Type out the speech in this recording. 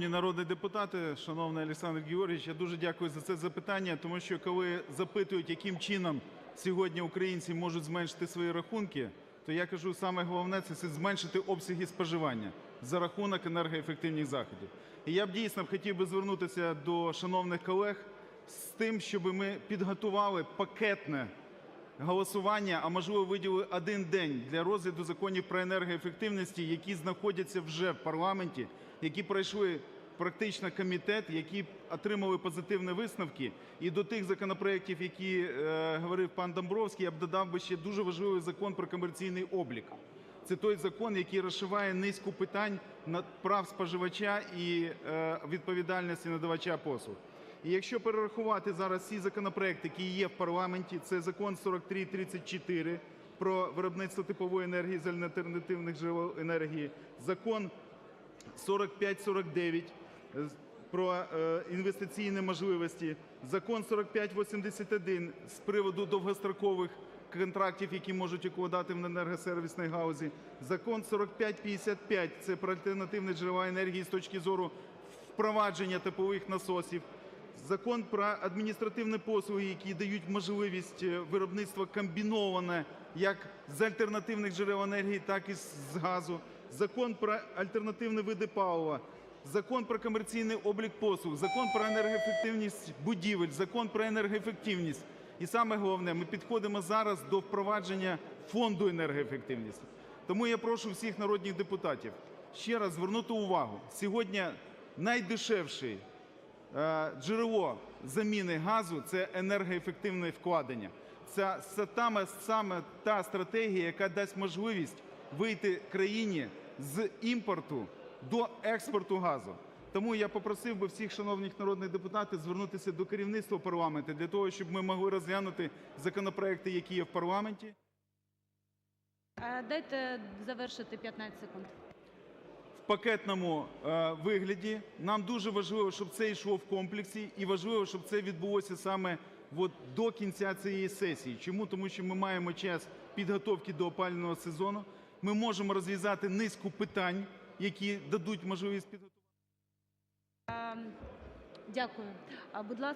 Народні депутати, шановний Олександр Георгійович, я дуже дякую за це запитання, тому що коли запитують, яким чином сьогодні українці можуть зменшити свої рахунки, то я кажу, саме головне – це зменшити обсяги споживання за рахунок енергоефективних заходів. І я б дійсно хотів би звернутися до шановних колег з тим, щоб ми підготували пакетне голосування, а можливо виділили один день для розгляду законів про енергоефективність, які знаходяться вже в парламенті, які пройшли практично комітет, які отримали позитивні висновки. І до тих законопроектів, які е, говорив пан Домбровський, я б додав би ще дуже важливий закон про комерційний облік. Це той закон, який розшиває низку питань прав споживача і е, відповідальності надавача послуг. І якщо перерахувати зараз всі законопроекти, які є в парламенті, це закон 4334 про виробництво теплової енергії з альтернативних джерел енергії, закон 4549 е, про е, інвестиційні можливості, закон 4581 з приводу довгострокових контрактів, які можуть укладати в енергосервісній галузі, закон 4555 – це про альтернативні джерела енергії з точки зору впровадження теплових насосів, Закон про адміністративні послуги, які дають можливість е, виробництва комбіноване як з альтернативних джерел енергії, так і з газу. Закон про альтернативні види палива. Закон про комерційний облік послуг, Закон про енергоефективність будівель, Закон про енергоефективність. І саме головне, ми підходимо зараз до впровадження фонду енергоефективності. Тому я прошу всіх народних депутатів ще раз звернути увагу. Сьогодні найдешевший джерело заміни газу – це енергоефективне вкладення. Це саме та стратегія, яка дасть можливість вийти країні з імпорту до експорту газу. Тому я попросив би всіх шановних народних депутатів звернутися до керівництва парламенту для того, щоб ми могли розглянути законопроекти, які є в парламенті. Е, Дайте завершити 15 секунд. Пакетному е, вигляді. Нам дуже важливо, щоб це йшло в комплексі, і важливо, щоб це відбулося саме от до кінця цієї сесії. Чому? Тому що ми маємо час підготовки до опалювального сезону. Ми можемо розв'язати низку питань, які дадуть можливість підготувати. Ем, Дякую. Будь ласка.